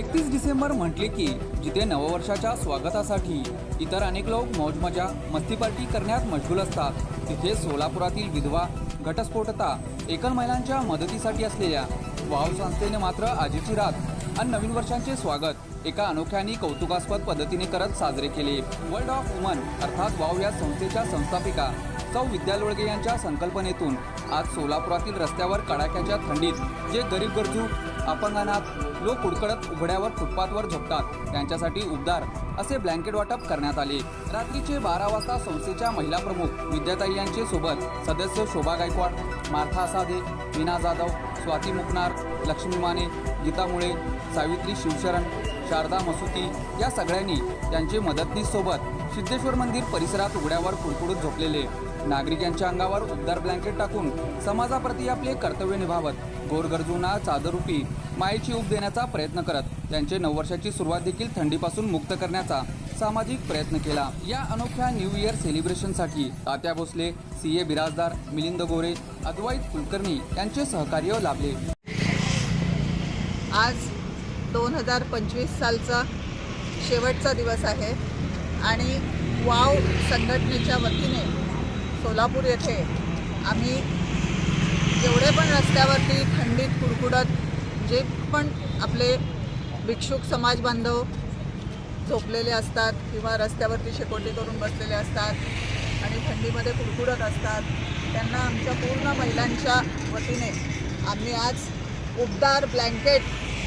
एकतीस डिसेंबर म्हटले की जिथे नववर्षाच्या स्वागतासाठी इतर अनेक लोक मौजमजा मस्ती पार्टी करण्यात मशगूल असतात तिथे सोलापुरातील विधवा घटस्फोटता एकल महिलांच्या मदतीसाठी असलेल्या वाव संस्थेने मात्र आजीची रात आणि नवीन वर्षांचे स्वागत एका अनोख्या आणि कौतुकास्पद पद्धतीने करत साजरे केले. वर्ल्ड ऑफ वुमन अर्थात वाव या संस्थेच्या संस्थापिका सौ विद्या लोळगे यांच्या संकल्पनेतून आज सोलापुरातील रस्त्यावर कडाक्याच्या थंडीत जे गरीब गरजू अपंगानात लोक उडकडत उघड्यावर फुटपाथवर झोपतात. त्यांच्यासाठी उबदार. असे ब्लँकेट वाटप करण्यात आले. रात्रीचे बारा वाजता संस्थेच्या महिला प्रमुख विद्याताई यांचे सोबत सदस्य शोभा गायकवाड मार्था साधे मीना जाधव स्वाती मुकनार लक्ष्मी माने गीता मुळे सावित्री शिवशरण शारदा मसुती या सगळ्यांनी त्यांचे मदतनीससोबत सिद्धेश्वर मंदिर परिसरात उघड्यावर कुडकुडत झोपलेले. नागरिकांच्या अंगावर उबदार ब्लँकेट टाकून समाजाप्रती आपले कर्तव्य निभावत गोरगरजूंना चादरूपी मायेची उब देण्याचा प्रयत्न करत त्यांचे नऊ वर्षाची सुरुवात देखील थंडीपासून मुक्त करण्याचा सामाजिक प्रयत्न केला. या अनोख्या न्यू इयर सेलिब्रेशनसाठी तात्या भोसले सी ए बिराजदार मिलिंद गोरे अद्वैत कुलकर्णी यांचे सहकार्य लाभले. आज दोन हजार पंचवीस सालचा शेवटचा दिवस आहे आणि वाव संघटनेच्या वतीने सोलापूर येथे आम्ही जेवढे पण रस्त्यावरती थंडीत कुडकुडत जे पण आपले भिक्षुक समाज बांधव झोपलेले असतात किंवा रस्त्यावरती शेकोटी करून बसलेले असतात आणि थंडीमध्ये कुडकुडत असतात त्यांना आमच्या पूर्ण महिलांच्या वतीने आम्ही आज उबदार ब्लँकेट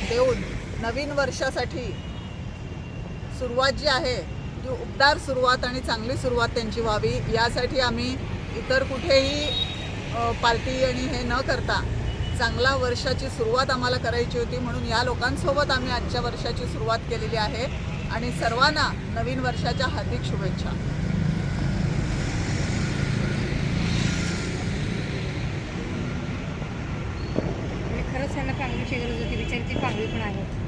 देऊन नवीन वर्षासाठी सुरुवात जी आहे ती उबदार सुरुवात आणि चांगली सुरुवात त्यांची व्हावी. यासाठी आम्ही इतर कुठेही पार्टी आणि हे न करता चांगला वर्षाची सुरुवात आम्हाला करायची होती म्हणून या लोकांसोबत आम्ही आजच्या वर्षाची सुरुवात केलेली आहे. आणि सर्वांना नवीन वर्षाच्या हार्दिक शुभेच्छा. खरंच त्यांना पांगलीची गरज होती. बिचारीची पांगली पण आहे.